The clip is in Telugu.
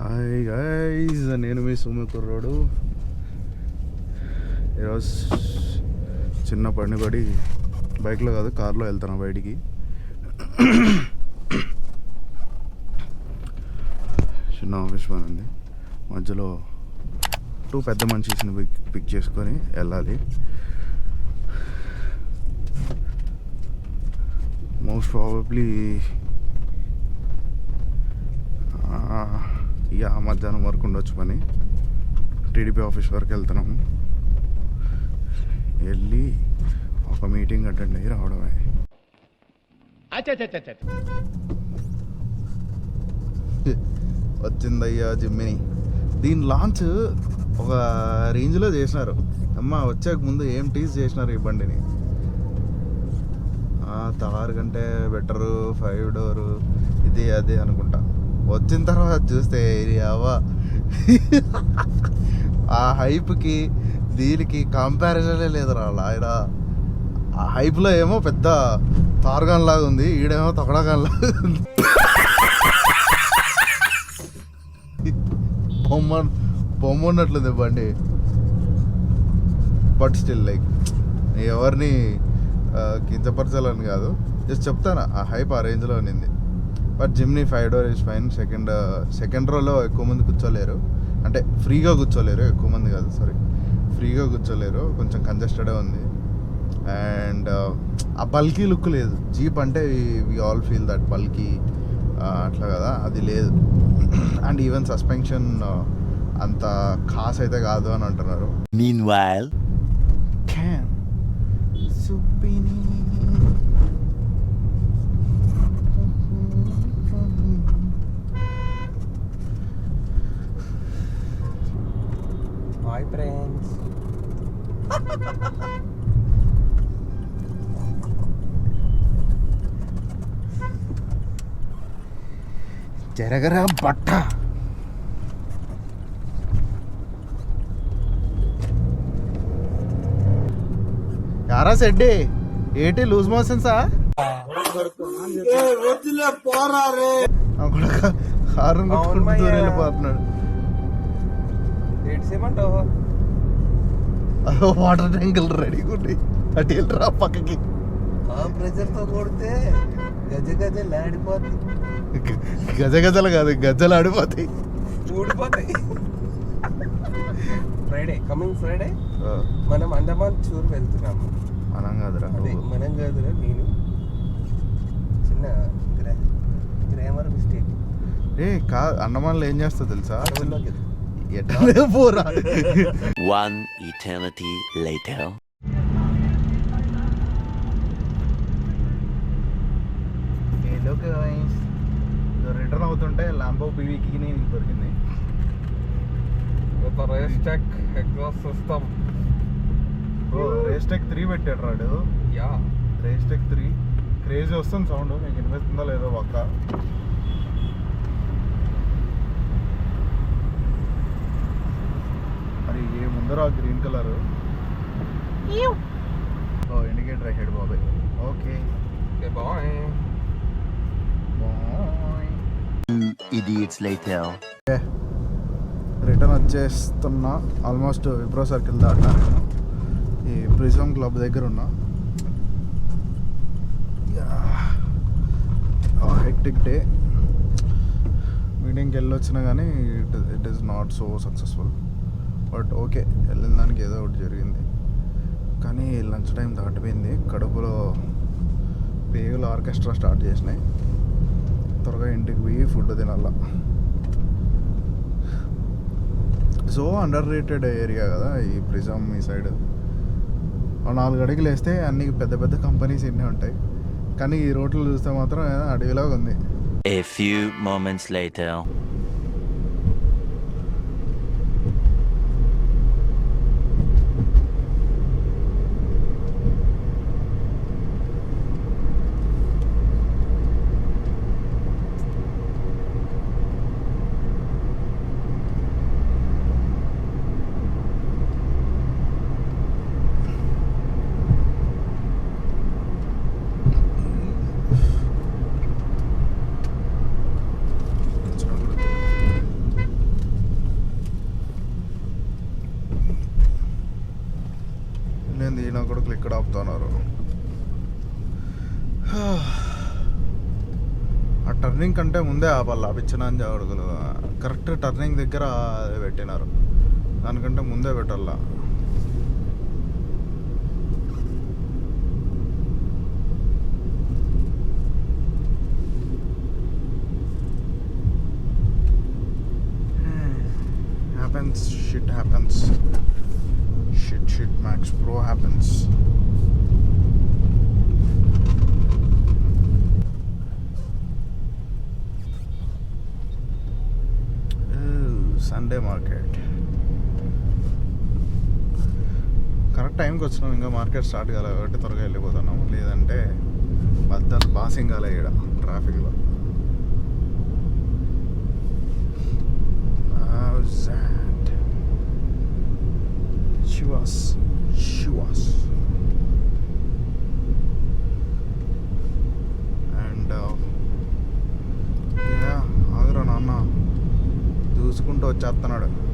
హాయ్ గైజ్ నేను మీ సుమి కుర్రోడు. ఈరోజు చిన్న పని పడి బైక్లో కాదు కార్లో వెళ్తాను బయటికి. చిన్న ఆఫీస్ పని ఉంది. మధ్యలో టూ పెద్ద మనిషిని పిక్ పిక్ చేసుకొని వెళ్ళాలి. మోస్ట్ ప్రాబబ్లీ ఇక మధ్యాహ్నం వరకు ఉండొచ్చు పని. టీడీపీ ఆఫీస్ వరకు వెళ్తున్నాము. వెళ్ళి ఒక మీటింగ్ అటెండ్ అయ్యి రావడమే. వచ్చిందయ్యా జిమ్మిని. దీని లాంచ్ ఒక రేంజ్లో చేసినారు. అమ్మ వచ్చాక ముందు ఏం టీజ్ చేసినారు ఈ బండిని? ఆ, తార్ కంటే బెటరు ఫైవ్ డోరు ఇది అది అనుకుంటా. వచ్చిన తర్వాత చూస్తే ఇది అవ్వ. ఆ హైప్కి దీనికి కంపారిజనే లేదురా ఆయన ఆ హైప్లో ఏమో పెద్ద తార్గాన్ లాగా ఉంది ఈడేమో తొకడగాన్ లాగా ఉంది. బొమ్మ బొమ్మ ఉన్నట్లుంది బండి. బట్ స్టిల్ లైక్ ఎవరిని కించపరచాలని కాదు. జస్ట్ చెప్తాను ఆ హైప్ ఆ రేంజ్లో ఉన్నింది but Jimny five door is fine second second రోలో ఎక్కువ మంది కూర్చోలేరు. అంటే ఫ్రీగా కూర్చోలేరు ఎక్కువ మంది కాదు సారీ ఫ్రీగా కూర్చోలేరు కొంచెం కంజెస్టెడే ఉంది. అండ్ uh, ఆ బల్కీ లుక్ లేదు. జీప్ అంటే we all feel that bulky అట్లా కదా అది లేదు. అండ్ ఈవెన్ సస్పెన్షన్ అంత ఖాస్ అయితే కాదు అని అంటున్నారు. Meanwhile హాయ్ ఫ్రెండ్స్ జరగరా బట్ట యారా సెడ్డి ఏంటి లూజ్ మోషన్సా కారు అవును మయ్యా. వెళ్ళిపోతున్నాడు ఏడ్సేమంటావు అదో వాటర్ ట్యాంకులు రెడీగా ఉండి అటు వెళ్ళరా పక్కకి. ఆ ప్రెజర్తో కొడితే గజ గజ లాడిపోతాయి గ- గజ గజలు కాదు గజలు ఆడిపోతాయి. ఊడిపోతాయి. ఫ్రైడే కమింగ్ ఫ్రైడే మనం అండమాన్ టూర్ వెళ్తున్నాము. మనం కాదురా అదే. మనం కాదురా నేను. చిన్న గ్రా గ్రామర్ మిస్టేక్ ఏ కా అండమాన్లో ఏం చేస్తావు తెలుసా. ఎట్లా? పోరా. One eternity later. రిటర్న్ అవుతుంటే లాంబో పీవీకి దొరికింది. ఒక రేస్ ట్రాక్ అక్రాస్ సిస్టమ్ ఓ రేస్ టెక్ త్రీ పెట్టాడు రాడు. Yeah. Race tech three crazy వస్తుంది సౌండ్ మీకు వినిపిస్తుందో లేదో ఒక్క మరి ఏ ముందర గ్రీన్ కలర్. ఓ ఇండికేటర్ హెడ్ బాబాయ్. ఓకే. బాయ్. Later. రిటర్న్ వచ్చేస్తున్నా ఆల్మోస్ట్ విప్రో సర్కిల్ దాటినా నేను. ఈ ప్రిజం క్లబ్ దగ్గర ఉన్నా. హెక్టిక్ డే మీటింగ్కి వెళ్ళొచ్చినా కానీ it it is not so successful but okay వెళ్ళిన దానికి ఏదో ఒకటి జరిగింది. కానీ లంచ్ టైం దాటిపోయింది. కడుపులో పేగులు ఆర్కెస్ట్రా స్టార్ట్ చేసినాయి. త్వరగా ఇంటికి పోయి ఫుడ్ తినాలా. సో అండర్ రేటెడ్ ఏరియా కదా ఈ ప్రిజం ఈ సైడ్. నాలుగు అడుగులు వేస్తే అన్ని పెద్ద పెద్ద కంపెనీస్ ఎన్ని ఉంటాయి. కానీ ఈ రోడ్లు చూస్తే మాత్రం అడవిలాగా ఉంది. A few moments later. Turning కంటే ముందే ఆపాలి ఆ పిచ్చనాంజ అడుగులు కరెక్ట్ టర్నింగ్ దగ్గర అది పెట్టినారు దానికంటే ముందే పెట్టాల happens shit happens shit shit max pro happens Sunday market correct టైంకి వచ్చినాం. ఇంకా మార్కెట్ స్టార్ట్ కాలేదు కాబట్టి త్వరగా వెళ్ళిపోతున్నాం. లేదంటే బద్దలు బాసింగ్ కాలే ఇక్కడ ట్రాఫిక్లో ఆగురా వచ్చేస్తున్నాడు.